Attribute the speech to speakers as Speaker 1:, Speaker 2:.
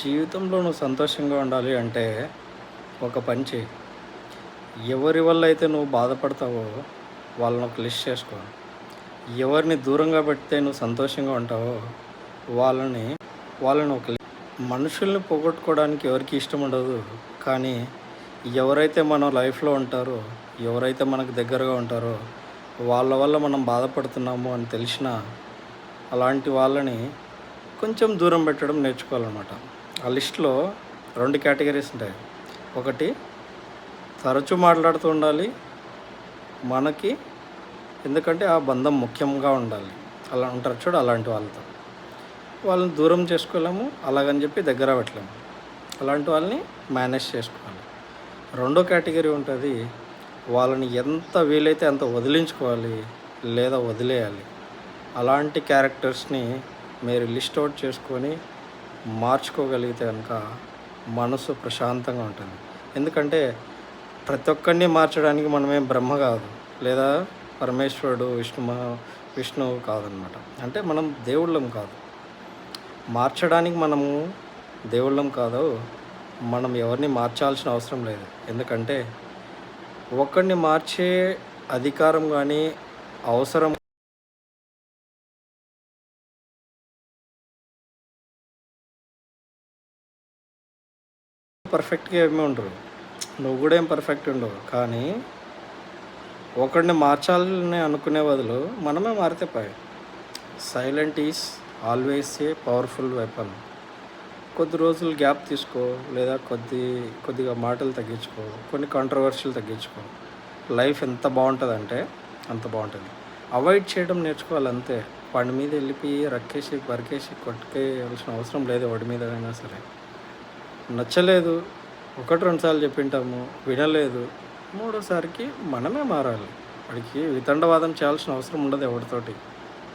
Speaker 1: జీవితంలో నువ్వు సంతోషంగా ఉండాలి అంటే ఒక పని చేయి. ఎవరి వల్ల అయితే నువ్వు బాధపడతావో వాళ్ళని ఒక లిస్ట్ చేసుకో. ఎవరిని దూరంగా పెడితే నువ్వు సంతోషంగా ఉంటావో వాళ్ళని వాళ్ళని ఒక మనుషుల్ని పోగొట్టుకోవడానికి ఎవరికి ఇష్టం ఉండదు. కానీ ఎవరైతే మన లైఫ్లో ఉంటారో ఎవరైతే మనకు దగ్గరగా ఉంటారో వాళ్ళ వల్ల మనం బాధపడుతున్నాము అని తెలిసిన అలాంటి వాళ్ళని కొంచెం దూరం పెట్టడం నేర్చుకోవాలన్నమాట. ఆ లిస్ట్లో రెండు కేటగిరీస్ ఉంటాయి. ఒకటి తరచూ మాట్లాడుతూ ఉండాలి. మనకి ఎందుకంటే ఆ బంధం ముఖ్యంగా ఉండాలి. అలా ఉంటారు చూడు అలాంటి వాళ్ళతో. వాళ్ళని దూరం చేసుకోలేము అలాగని చెప్పి దగ్గర పెట్టలేము. అలాంటి వాళ్ళని మేనేజ్ చేసుకోవాలి. రెండో కేటగిరీ ఉంటుంది వాళ్ళని ఎంత వీలైతే అంత వదిలించుకోవాలి లేదా వదిలేయాలి. అలాంటి క్యారెక్టర్స్ని మీరు లిస్ట్ అవుట్ చేసుకొని మార్చుకోగలిగితే కనుక మనసు ప్రశాంతంగా ఉంటుంది. ఎందుకంటే ప్రతి ఒక్కరిని మార్చడానికి మనమేం బ్రహ్మ కాదు లేదా పరమేశ్వరుడు విష్ణు విష్ణువు కాదనమాట. అంటే మనం దేవుళ్ళం కాదు. మార్చడానికి మనము దేవుళ్ళం కాదు మనం ఎవరిని మార్చాల్సిన అవసరం లేదు. ఎందుకంటే ఒకరిని మార్చే అధికారం కానీ అవసరం పర్ఫెక్ట్గా ఏమీ ఉండరు నువ్వు కూడా ఏం పర్ఫెక్ట్ ఉండవు. కానీ ఒకరిని మార్చాలని అనుకునే బదులు మనమే మారితే పోయి silent is always a powerful weapon కొద్ది రోజులు గ్యాప్ తీసుకో లేదా కొద్ది కొద్దిగా మాటలు తగ్గించుకో కొన్ని కాంట్రవర్షియల్ తగ్గించుకో. లైఫ్ ఎంత బాగుంటుందంటే అంత బాగుంటుంది. అవాయిడ్ చేయడం నేర్చుకోవాలి అంతే. వాడి మీద వెళ్ళిపోయి రక్కేసి బరికేసి కొట్టుకేయాల్సిన అవసరం లేదు వాడి మీద అయినా సరే. నచ్చలేదు. ఒకటి రెండు సార్లు చెప్పింటాము వినలేదు. మూడోసారికి మనమే మారాలి. వాడికి వితండవాదం చేయాల్సిన అవసరం ఉండదు ఎవరితోటి.